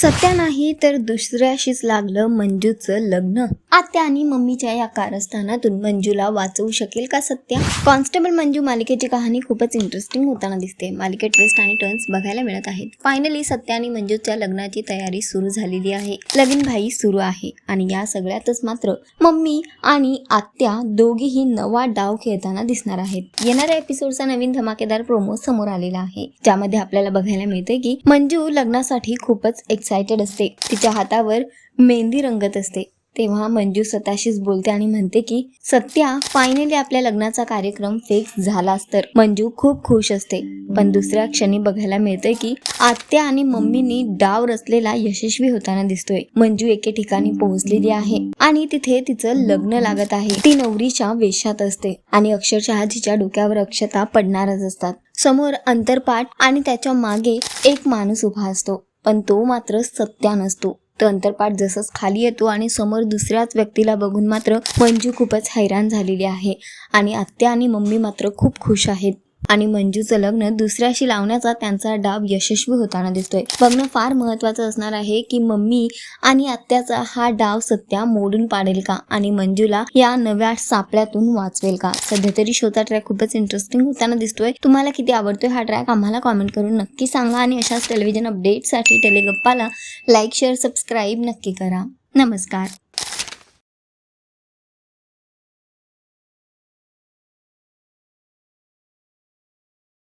सत्या नाही तर दुसऱ्याशीच लागलं मंजूचं लग्न. आत्या आणि मम्मीच्या या कारस्थानातून मंजूला वाचवू शकेल का सत्या? कॉन्स्टेबल मंजू मालिकेची कहाणी खूपच इंटरेस्टिंग होताना दिसते. मालिकेत ट्विस्ट आणि टर्न्स बघायला मिळत आहेत. फायनली सत्या आणि मंजूच्या लग्नाची तयारी सुरू झालेली आहे. लगीन भाई सुरू आहे आणि या सगळ्यातच मात्र मम्मी आणि आत्या दोघीही नवा डाव खेळताना दिसणार आहेत. येणाऱ्या एपिसोडचा नवीन धमाकेदार प्रोमो समोर आलेला आहे. ज्यामध्ये आपल्याला बघायला मिळते की मंजू लग्नासाठी खूपच एक्सायटेड असते. तिच्या हातावर मेहंदी रंगत असते. तेव्हा मंजू स्वतःशीच बोलते आणि म्हणते की सत्या फायनली आपल्या लग्नाचा कार्यक्रम फिक्स झालाच तर. मंजू खूप खुश असते. पण दुसऱ्या क्षणी बघायला मिळते की आत्या आणि मम्मीनी डाव रचलेला यशस्वी होताना दिसतोय. मंजू एके ठिकाणी पोहोचलेली आहे आणि तिथे तिचं लग्न लागत आहे. ती नवरीच्या वेशात असते आणि अक्षरशः तिच्या डोक्यावर अक्षता पडणारच असतात. समोर अंतरपाठ आणि त्याच्यामागे एक माणूस उभा असतो. पण तो मात्र सत्या नसतो. तो अंतरपाठ जसंच खाली येतो आणि समोर दुसऱ्याच व्यक्तीला बघून मात्र मंजू खूपच हैराण झालेली आहे. आणि आत्या आणि मम्मी मात्र खूप खुश आहेत. आणि मंजूचं लग्न दुसऱ्याशी लावण्याचा त्यांचा डाव यशस्वी होताना दिसतोय. बघणं फार महत्वाचं असणार आहे की मम्मी आणि आत्याचा हा डाव सत्या मोडून पाडेल का आणि मंजूला या नव्या सापळ्यातून वाचवेल का? सध्या तरी शोचा ट्रॅक खूपच इंटरेस्टिंग होताना दिसतोय. तुम्हाला किती आवडतोय हा ट्रॅक आम्हाला कॉमेंट करून नक्की सांगा आणि अशाच टेलिव्हिजन अपडेटसाठी टेलिगप्पाला लाईक शेअर सबस्क्राईब नक्की करा. नमस्कार.